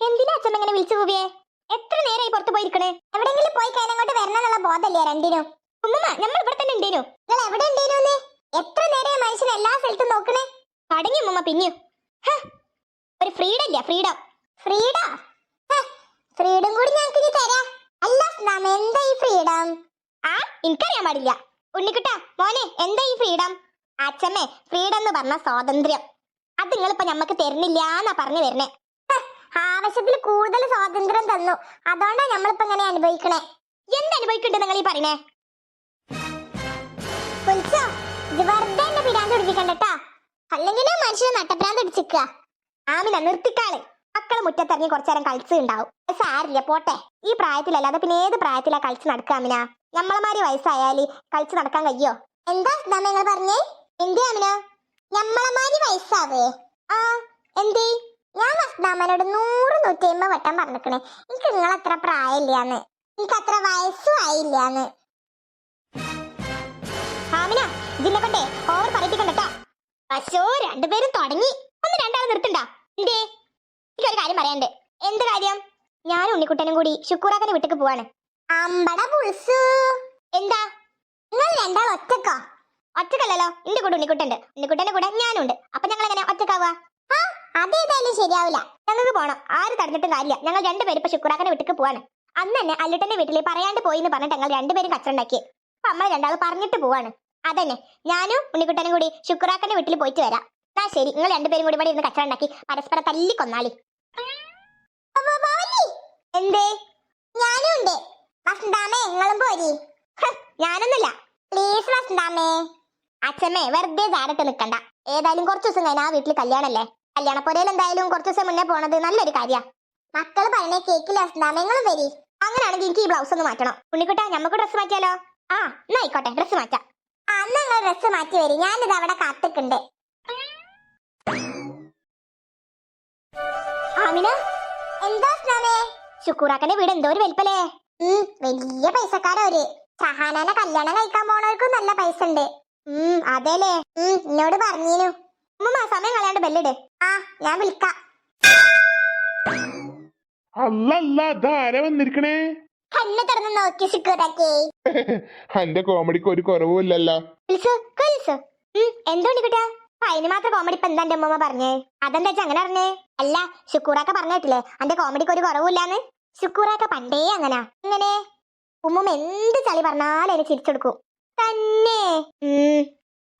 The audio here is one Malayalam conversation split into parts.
എന്തിനാ അച്ഛൻ ഇങ്ങനെ വിളിച്ചു പോവിയെ എത്ര നേരമായി പുറത്തു പോയിരിക്കണേ? എവിടെങ്കിലും പോയി കഴിഞ്ഞാൽ അങ്ങോട്ട് വരണം എന്നുള്ള ബോധല്ലേ രണ്ടിനും? ഉമ്മ നമ്മൾ ഇവിടെ തന്നെ ഉണ്ടേനു? നിങ്ങൾ എവിടെ ഉണ്ടേനു എത്ര നേരമായി മനുഷ്യൻ എല്ലാ സ്ഥലത്തും നോക്കണേ? കടങ്ങി ഉമ്മ പിന്നെയും ഒരു ഫ്രീഡം ഇല്ല ഫ്രീഡം. ഫ്രീഡം? ഫ്രീഡം കൂടി ഞങ്ങൾക്ക് ഇനി തരാം. അല്ല നമ്മ എന്താ ഈ ഫ്രീഡം? ആ എനിക്കറിയാൻ പാടില്ല. ഉണ്ണിക്കുട്ട മോനെ എന്താ ഈ ഫ്രീഡം? അച്ഛമ്മേ ഫ്രീഡം എന്ന് പറഞ്ഞ സ്വാതന്ത്ര്യം. അത് നിങ്ങളിപ്പോ ഞമ്മക്ക് തരുന്നില്ല എന്നാ പറഞ്ഞു വരുന്നേ. ആവശ്യത്തിൽ കൂടുതൽ സ്വാതന്ത്ര്യം തന്നു. അതുകൊണ്ടാ നമ്മളിപ്പോ ഇങ്ങനെ അനുഭവിക്കണേ. എന്ത് അനുഭവിക്കുന്നുണ്ട് നിങ്ങൾ ഈ പറയണേ വെറുതെ എന്നെ പിരാന്ത് പിടിപ്പിക്കണ്ടട്ടാ അല്ലെങ്കിൽ മനുഷ്യന് നട്ടപ്രാന്ത് പിടിച്ചിക്കുക ആമിന നിർത്തിക്കാളെ. മക്കൾ മുറ്റത്തിറങ്ങി കുറച്ചേരം കളിച്ച് ഉണ്ടാവും. സാരില്ല പോട്ടെ. ഈ പ്രായത്തിലല്ലാതെ പിന്നെ ഏത് പ്രായത്തിലാ കളിച്ച് നടക്കാമിന ഞമ്മളമാരി വയസ്സായാൽ കളിച്ച് നടക്കാൻ കഴിയോ? എന്താ നിങ്ങൾ പറഞ്ഞേ? എന്തേ അമിന ഞമ്മളമാരി വയസ്സാവേ. ആ എന്തേ? ഞാൻ അഫ്ദാമനോട് നൂറ് നൂറ്റി അമ്പത് വട്ടം പറഞ്ഞിക്കണേ. എനിക്ക് നിങ്ങൾ അത്ര പ്രായമില്ലാന്ന്. എനിക്ക് അത്ര വയസ്സും ആയില്ലാന്ന് ആമിന കൊണ്ടേ ഓവർ പറയിപ്പിക്കണ്ടോ പശോ രണ്ടുപേരും തുടങ്ങി. ഒന്ന് രണ്ടാൾ നിർത്തണ്ട. എന്തേ? എനിക്കൊരു കാര്യം പറയാണ്ട് എന്ത് കാര്യം? ഞാൻ ഉണ്ണിക്കുട്ടനും കൂടി ശുക്കൂറാക്കന്റെ വീട്ടിക്ക് പോവാണ്. അമ്പട പുൾസ് എന്താ? നിങ്ങൾ രണ്ടാൾ ഒറ്റക്കോ? ഒറ്റക്കല്ലല്ലോ. എന്റെ കൂടെ ഉണ്ണിക്കുട്ടുണ്ട് ഉണ്ണിക്കുട്ടന്റെ കൂടെ ഞാനുണ്ട്. അപ്പൊ ഞങ്ങൾ എങ്ങനെ ഒറ്റക്കാവുക? അതേതായാലും ശരിയാവില്ല. ഞങ്ങൾക്ക് പോണം. ആര് തടഞ്ഞിട്ടും കാര്യമില്ല. ഞങ്ങൾ രണ്ടുപേരും ഇപ്പൊ ശുക്രാക്കന്റെ വീട്ടിൽ പോവാണ്. അന്ന് തന്നെ അല്ലുട്ടന്റെ വീട്ടിൽ പറയാണ്ട് പോയി എന്ന് പറഞ്ഞിട്ട് ഞങ്ങൾ രണ്ടുപേരും കച്ചറുണ്ടാക്കി അപ്പൊ നമ്മൾ രണ്ടാൾ പറഞ്ഞിട്ട് പോവാണ്. അതന്നെ. ഞാനും ഉണ്ണിക്കുട്ടനും കൂടി ശുക്രാക്കന്റെ വീട്ടിൽ പോയിട്ട് വരാം. ആ ശരി. നിങ്ങൾ രണ്ടുപേരും കൂടി ഇവിടെ ഇരുന്ന് കച്ചറ ഉണ്ടാക്കി പരസ്പരം തല്ലി കൊന്നാളി. എന്തേ? ഞാനും ഉണ്ട്. നിങ്ങളും പോരി. ഞാനൊന്നുമില്ല. പ്ലീസ് വസന്താമേ അച്ഛമ്മേ വെറുതെ ചാടട്ട് നിൽക്കണ്ട ഏതായാലും കുറച്ച് ദിവസം കഴിഞ്ഞാൽ ആ വീട്ടിൽ കല്യാണല്ലേ? കല്യാണ പോലെ എന്തായാലും കുറച്ച് ദിവസം മുന്നേ പോണത് നല്ലൊരു കാര്യ. മക്കൾ പറയണേ കേക്കില്ല നിങ്ങളും വരി. അങ്ങനെയാണെങ്കിൽ എനിക്ക് ഈ ബ്ലൗസ് ഒന്ന് മാറ്റണം. ഉണ്ണിക്കുട്ട നമുക്ക് ഡ്രസ്സ് മാറ്റിയാലോ? ആ എന്നാ ആയിക്കോട്ടെ ഡ്രസ്സ് മാറ്റാം. ആ നിങ്ങൾ ഡ്രസ്സ് മാറ്റി വരും. ഞാനിത് അവിടെ കാത്തിക്കുണ്ട്. ആമിന എന്താ സ്നാമേ ശുക്കൂറാക്കന്റെ വീട് എന്തോ ഒരു വലിപ്പല്ലേ? വലിയ പൈസക്കാരവര് ഷഹാനാനെ കല്യാണം കഴിക്കാൻ പോണവർക്കും നല്ല പൈസ ഉണ്ട് അതേലേ. എന്നോട് പറഞ്ഞീനു. ഉമ്മ സമയം കളയാണ്ട് ബെല്ലിട്. ആ ഞാൻ വിളിക്കാം. അല്ലല്ല അല്ല അതാര വന്നിരിക്കണേ? കണ്ണു തുറന്ന് നോക്കി ശുക്കൂറാക്കേ എന്റെ കോമഡിക്ക് ഒരു കുറവുമില്ലല്ലോ എന്തോണ്ട് കിട്ടാ? അതിന് മാത്രം കോമഡി ഇപ്പൊ എന്താ എന്റെ ഉമ്മ പറഞ്ഞേ? അതെന്താ അങ്ങനെ പറഞ്ഞേ? അല്ല ശുക്കൂറാക്ക പറഞ്ഞിട്ടില്ലേ അന്റെ കോമഡിക്ക് ഒരു കുറവില്ലാന്ന് ശുക്കൂറാക്ക പണ്ടേ അങ്ങനെ. ഇങ്ങനെ ഉമ്മ എന്ത് ചളി പറഞ്ഞാലും അതിന് ചിരിച്ചെടുക്കും. തന്നെ. ഉം.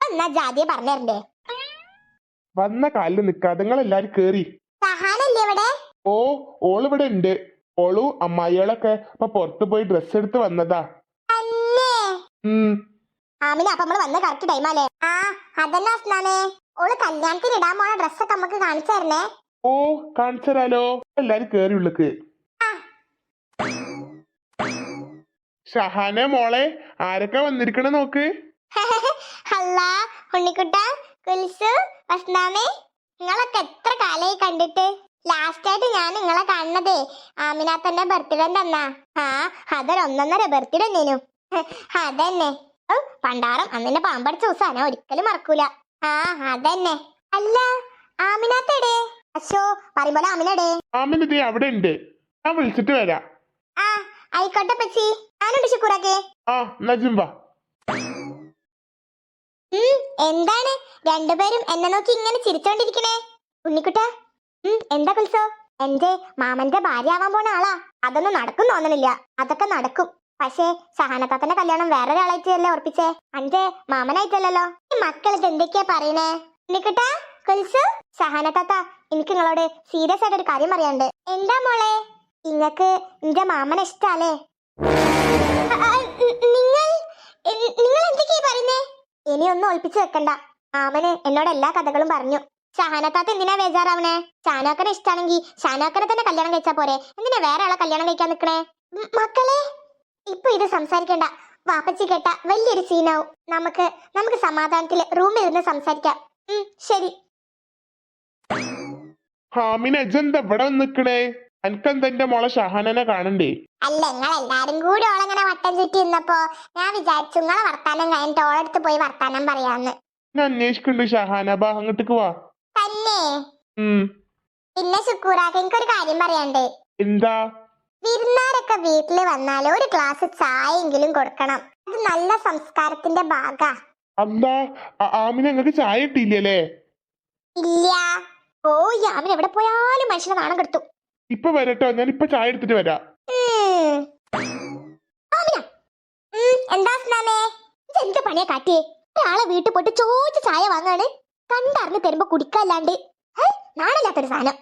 എന്നാ ജാതിയെ പറഞ്ഞേ വന്ന കാലിൽ നിക്കാതെ നിങ്ങൾ എല്ലാരും കേറി. സഹാനല്ലേ ഇവിടെ? ഓ ഓളിവിടെ ഉണ്ട്. ഓളു അമ്മായികളൊക്കെ ഇപ്പൊ പുറത്തു പോയി ഡ്രസ് എടുത്ത് വന്നതാ. ആമിന അപ്പൊ നമ്മൾ വന്ന കറക്റ്റ് ടൈമല്ലേ ആ അതന്നെ ഓൾ കല്യാണത്തിന് ഇടാൻ പോണ ഡ്രസ്സൊക്കെ നമുക്ക് കാണിച്ചു തരണേ. ഓ കാണിച്ചരാലോ എല്ലാരും കേറി ഉള്ളിക്ക്. ഷഹാനെ മോളെ ആരൊക്കെ വന്നിരിക്കണ നോക്ക്? അല്ല ഉണ്ണിക്കുട്ട കുൽസു വസ്നാമേ നിങ്ങളൊക്കെ എത്ര കാലായി കണ്ടിട്ട്? ലാസ്റ്റ് ആയിട്ട് ഞാൻ നിങ്ങളെ കാണുന്നതേ ആമിനാത്തന്റെ ബർത്ത്ഡേ തന്നാ ആ അതൊരു ഒന്നൊന്നര ബർത്ത്ഡേ തന്നേനു അതന്നെ. പണ്ടാരം പണ്ടാറം അന്നിന്റെ പാമ്പടിച്ച ദിവസം ഞാൻ ഒരിക്കലും മറക്കൂല. ആ അതന്നെ. അല്ല ആമിനാത്തടെ അശോ പറയുമ്പോലെ ആമിനടേ ആമിനതേ അവിടെ ഉണ്ട്. ഞാൻ വിളിച്ചിട്ട് വരാം. ആ ആയിക്കോട്ടെ പച്ചി ഞാനുണ്ട് ശുക്കൂറാക്കേ ആ നജുംബ ഉം, എന്താണ്? രണ്ടുപേരും എന്നെ നോക്കി ഇങ്ങനെ ചിരിച്ചോണ്ടിരിക്കണേ. ഉണ്ണിക്കുട്ട എന്താ കുൽസോ? എന്റെ മാമന്റെ ഭാര്യ ആവാൻ പോണ ആളാ. അതൊന്നും നടക്കും തോന്നണില്ല. അതൊക്കെ നടക്കും. പക്ഷേ സഹനത്താത്തന്റെ കല്യാണം വേറൊരാളായിട്ടല്ലേ ഉറപ്പിച്ചേ? അന്റെ മാമനായിട്ടല്ലല്ലോ? ഈ മക്കൾ ഇത് എന്തൊക്കെയാ പറയണേ? ഉണ്ണിക്കുട്ട കുൽസു? സഹനത്താത്ത എനിക്ക് നിങ്ങളോട് സീരിയസ് ആയിട്ട് ഒരു കാര്യം പറയാനുണ്ട്. എന്താ മോളെ? നിങ്ങക്ക് നിന്റെ മാമനെ ഇഷ്ടാലേ ഒന്നും ഒളിപ്പിച്ചു വെക്കണ്ട. മാമന് എന്നോട് എല്ലാ കഥകളും പറഞ്ഞു. ഷഹാനത്താത്ത എന്തിനാ ബേജാറാവണേ? ഷാനാക്കനെ ഇഷ്ടാണെങ്കി ഷാനാക്കനെ തന്നെ കല്യാണം കഴിച്ചാ പോരെ. എന്തിനാ വേറെ ആളെ കല്യാണം കഴിക്കാൻ നിക്കണേ? മക്കളെ? ഇപ്പൊ ഇത് സംസാരിക്കണ്ട. വാപ്പച്ചി കേട്ട വലിയൊരു സീനാവും നമുക്ക് നമുക്ക് സമാധാനത്തിൽ റൂമിൽ ഇരുന്ന് സംസാരിക്കാം. ശരി. ഹാമിന അജന്ത ഇവിടെ നിക്കണേ? എനിക്കെന്താ എന്റെ മോളെ ഷഹാനനെ കാണണ്ടേ? അല്ല നിങ്ങൾ എല്ലാരും കൂടി ഓളങ്ങനെ വട്ടം ചുറ്റി നിന്നപ്പോ ഞാൻ വിചാരിച്ചു നിങ്ങളെ വർത്താനം കഴിഞ്ഞിട്ട് ഓളടുത്ത് പോയി വർത്താനം പറയാന്ന്. ഞാൻ അന്വേഷിക്കുന്നുണ്ട് ഷഹാന. ബാ അങ്ങോട്ടേക്ക് വാ. തന്നെ? ഉം. പിന്നെ ശുക്കൂറാക്ക എനിക്കൊരു കാര്യം പറയണ്ടേ? എന്താ? വിരുന്നാരൊക്കെ വീട്ടിൽ വന്നാൽ ഒരു ഗ്ലാസ് ചായയെങ്കിലും കൊടുക്കണം. അത് നല്ല സംസ്കാരത്തിന്റെ ഭാഗാ. ആ- ആമിന നിങ്ങക്ക് ചായ കിട്ടിയില്ലല്ലേ? ഇല്ല. ഓ ഈ ആമിന് എവിടെ പോയാലും മനുഷ്യനെ നാണം കെടുത്തു. ഇപ്പൊ വരട്ടോ. ഞാൻ ഇപ്പൊ ചായ എടുത്തിട്ട് വരാ. എന്താ പണിയാ ഒരാളെ ചായ കുടിക്കല്ലാണ്ട്. നാണില്ലാത്തൊരു സാധനം.